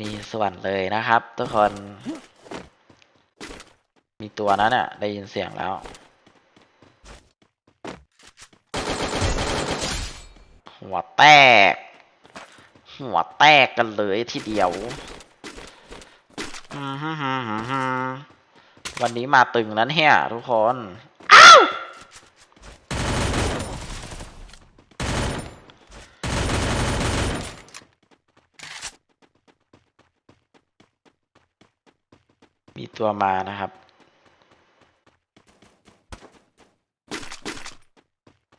มีส่วนเลยนะครับ ทุกคน มีตัวนั้นน่ะ ได้ยินเสียงแล้ว หัวแตก หัวแตกกันเลยทีเดียวฮึฮึฮึฮึวันนี้มาตึงนั้นเฮียทุกคน มี ตัวมานะครับ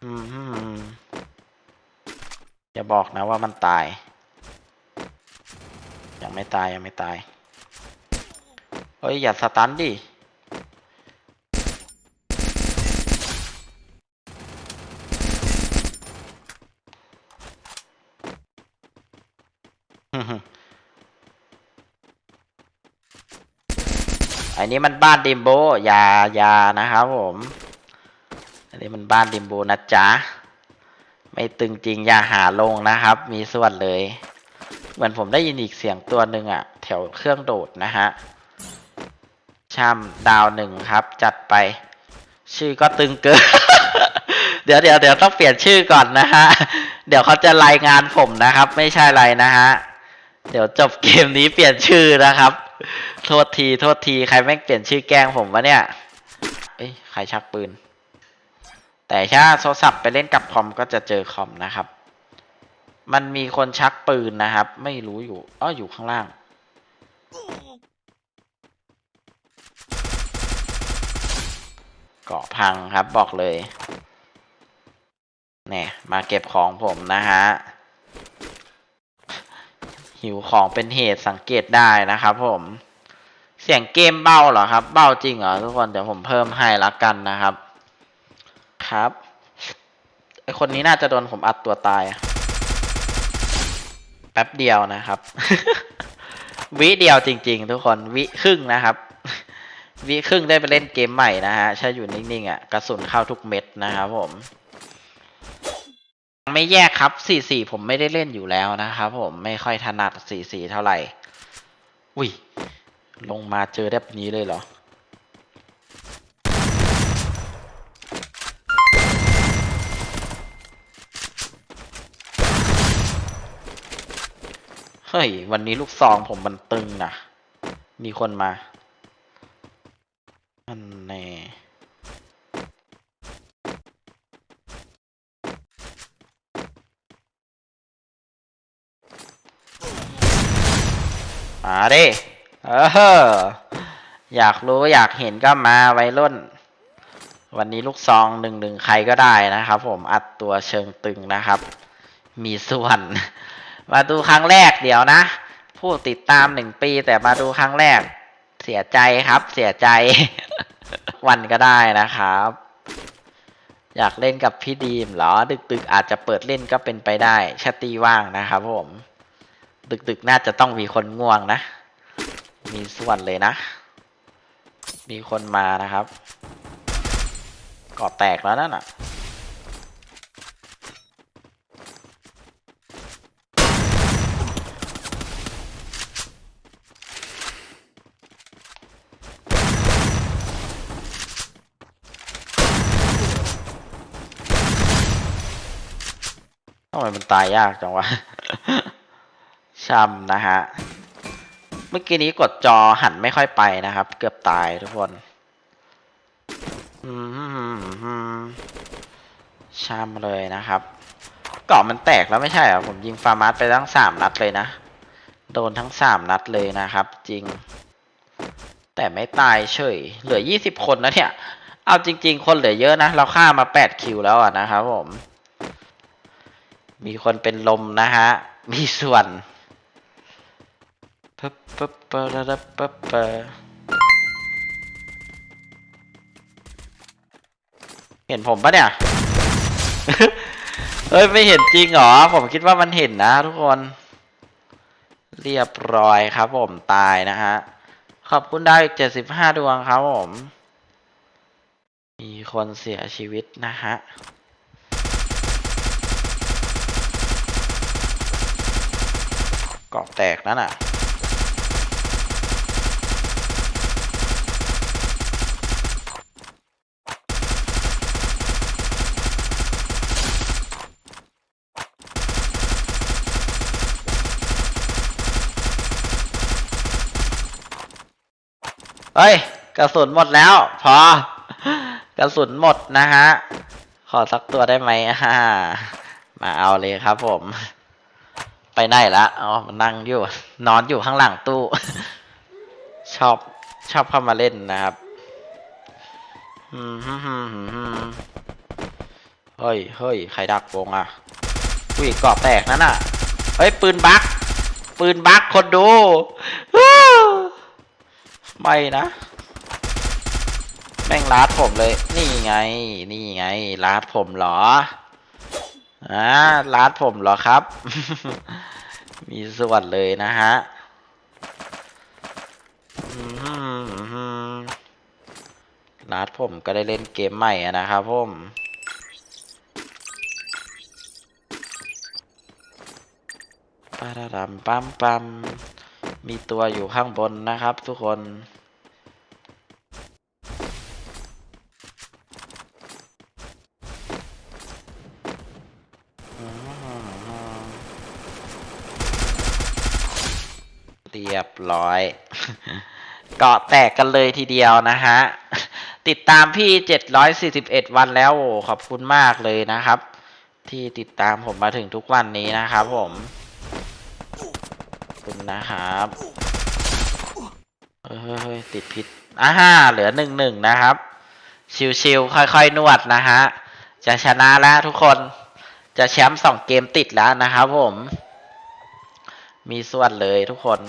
อืมอย่าบอกนะว่ามันตาย ยังไม่ตาย ยังไม่ตาย เฮ้ย อย่าสตันดิ อันนี้มันบ้านดิมโบอยาอยานะครับผมอันนี้มันบ้านดิมโบนะจ๊ะไม่ตึงจริงอย่าหาลงนะครับ มีส่วนเลย เหมือนผมได้ยินอีกเสียงตัวหนึ่งอะแถวเครื่องโดดนะฮะช่ำดาวหนึ่งครับ จัดไป ชื่อก็ตึงเกิน เดี๋ยวเดี๋ยวเดี๋ยวต้องเปลี่ยนชื่อก่อนนะฮะ เดี๋ยวเขาจะรายงานผมนะครับ ไม่ใช่ไรนะฮะ เดี๋ยวจบเกมนี้เปลี่ยนชื่อนะครับ โทษที โทษที ใครแม่งเปลี่ยนชื่อแกล้งผมวะเนี่ย เอ้ย ใครชักปืน แต่ถ้าโทรศัพท์ไปเล่นกับคอมก็จะเจอคอมนะครับ มันมีคนชักปืนนะครับ ไม่รู้อยู่ อ้ออยู่ข้างล่าง เกาะพังครับบอกเลยเนี่ยมาเก็บของผมนะฮะหิวของเป็นเหตุสังเกตได้นะครับผม เสียงเกมเบ้าเหรอครับ เบ้าจริงเหรอทุกคนเดี๋ยวผมเพิ่มให้ละกันนะครับ ครับไอคนนี้น่าจะโดนผมอัดตัวตาย แป๊บเดียวนะครับ วิเดียวจริง ๆ ทุกคนวิครึ่งนะครับ วิครึ่งได้ไปเล่นเกมใหม่นะฮะใช้อยู่นิ่งๆอะกระสุนเข้าทุกเม็ดนะครับผมไม่แยกครับ4-4ผมไม่ได้เล่นอยู่แล้วนะครับผมไม่ค่อยถนัด4-4เท่าไหร่ อุ้ย ลงมาเจอแบบนี้เลยเหรอ เฮ้ย วันนี้ลูกซองผมมันตึงนะมีคนมาอันแน่มาเดิ เอออยากรู้อยากเห็นก็มาไวรุ่น วันนี้ลูกซองหนึ่งหนึ่งใครก็ได้นะครับ ผมอัดตัวเชิงตึงนะครับ มีส่วน มาดูครั้งแรกเดี๋ยวนะ ผู้ติดตามหนึ่งปี แต่มาดูครั้งแรก เสียใจครับ เสียใจ วันก็ได้นะครับ อยากเล่นกับพี่ดีมเหรอ ดึกๆอาจจะเปิดเล่นก็เป็นไปได้ชาตีว่างนะครับผม ดึกๆน่าจะต้องมีคนง่วงนะ มีส่วนเลยนะ มีคนมานะครับก่อแตกแล้วนั่นน่ะทำไมมันตายยากจังวะ ช้ำนะฮะ เมื่อกี้นี้กดจอหันไม่ค่อยไปนะครับ เกือบตายทุกคนอืมช้ำเลยนะครับเกาะมันแตกแล้วไม่ใช่เหรอผมยิงฟาร์มัสไปทั้งสามนัดเลยนะ โดนทั้งสามนัดเลยนะครับ จริง แต่ไม่ตายเฉย เหลือยี่สิบคนนะเนี่ย เอาจริง ๆ คนเหลือเยอะนะ เราฆ่ามาแปดคิวแล้วอะนะครับผม มีคนเป็นลมนะฮะ มีส่วน ปึ๊บปึ๊บปึ๊บปึ๊บปึ๊บปึ๊บเห็นผมปะเนี่ยเฮ้ย ไม่เห็นจริงเหรอ ผมคิดว่ามันเห็นนะทุกคน เรียบร้อยครับผมตายนะฮะ ขอบคุณดาวอีกเจ็ดสิบห้าดวงครับผม มีคนเสียชีวิตนะฮะเกาะแตกนั่นน่ะ เฮ้ย กระสุนหมดแล้ว พอ กระสุนหมดนะฮะ ขอสักตัวได้ไหมอ่ามาเอาเลยครับผม ไปไหนละอ๋อมันนั่งอยู่ นอนอยู่ข้างหลังตู้ ชอบชอบเข้ามาเล่นนะครับเฮ้ยเฮ้ยใครดักวงอะอุ้ยเกาะแตกนั่นน่ะ เฮ้ย ปืนบัก ปืนบักคนดู ไม่นะ แม่งลาดผมเลย นี่ไง นี่ไงลาดผมเหรออ่าลาดผมเหรอครับ มีส่วนเลยนะฮะลาดผมก็ได้เล่นเกมใหม่นะครับผมปาราดัมปั๊มปั๊ม มีตัวอยู่ข้างบนนะครับทุกคน เรียบร้อย เกาะแตกกันเลยทีเดียวนะฮะ ติดตามพี่ 741 วันแล้วโอ้ขอบคุณมากเลยนะครับ ที่ติดตามผมมาถึงทุกวันนี้นะครับผม คุณนะครับเฮ้ยติดผิดอ่าฮ่าเหลือหนึ่งหนึ่งนะครับ ชิวๆค่อยๆนวดนะฮะ จะชนะแล้วทุกคน จะแชมป์สองเกมติดแล้วนะครับผม มีส่วนเลยทุกคน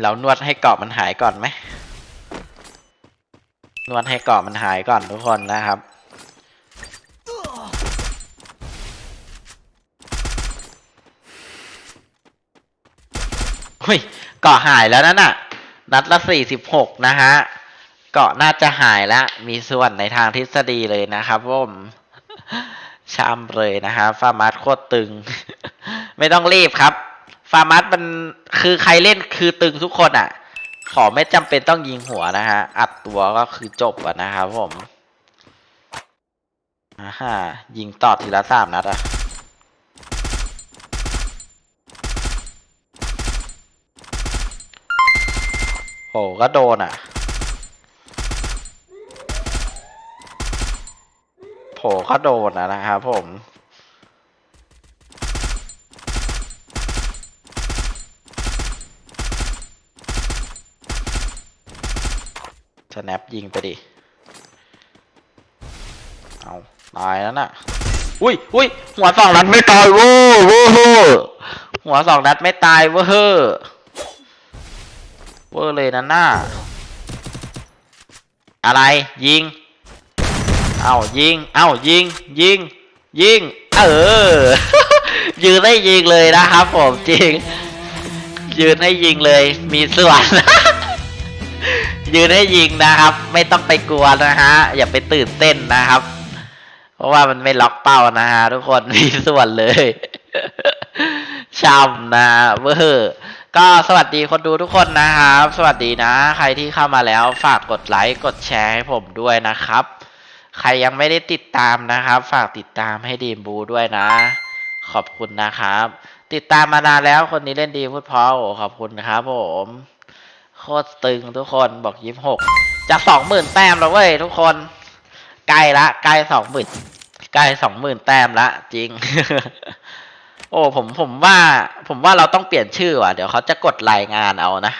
เรานวดให้เกาะมันหายก่อนไหม นวดให้เกาะมันหายก่อนทุกคนนะครับ เฮ้ยเกาะหายแล้วนั่นน่ะ นัดละสี่สิบหกนะฮะ เกาะน่าจะหายแล้วมีส่วนในทางทฤษฎีเลยนะครับผมช้ำเลยนะฮะฟาร์มัสโคตรตึง ไม่ต้องรีบครับ ฟาร์มัสมันคือใครเล่นคือตึงทุกคนอะ ขอไม่จำเป็นต้องยิงหัวนะฮะ อัดตัวก็คือจบอะนะครับผมอ่าฮะยิงต่อทีละสามนัดอะ โหก็โดนอะโผก็โดนอะนะครับผมสแนปยิงไปดิ เอาตายแล้วน่ะ อุ้ยอุ้ยหัวสองนัดไม่ตายเว้อเว้อเว้อหัวสองนัดไม่ตายเว้อ เฮ้อเวอร์เลยนะหน้า อะไรยิง เอายิง เอายิง ยิง ยิง เออ ยืนให้ยิงเลยนะครับผมจริง ยืนให้ยิงเลย มีส่วนยืนให้ยิงนะครับ ไม่ต้องไปกลัวนะฮะ อย่าไปตื่นเต้นนะครับ เพราะว่ามันไม่ล็อกเป้านะฮะทุกคนมีส่วนเลยช้ำนะเวอร์ ก็สวัสดีคนดูทุกคนนะครับ สวัสดีนะ ใครที่เข้ามาแล้วฝากกดไลค์กดแชร์ให้ผมด้วยนะครับ ใครยังไม่ได้ติดตามนะครับ ฝากติดตามให้ดีมบูด้วยนะ ขอบคุณนะครับ ติดตามมานานแล้วคนนี้เล่นดีพูดเพราะโอ้ขอบคุณครับผมโคตรตึงทุกคนบอกยี่หกจะสองหมื่นแต้มแล้วเว้ยทุกคนใกล้ละใกล้สองหมื่นใกล้สองหมื่นแต้มละจริง โอ้ผมผมว่า ผมว่าเราต้องเปลี่ยนชื่อว่ะ เดี๋ยวเขาจะกดรายงานเอานะ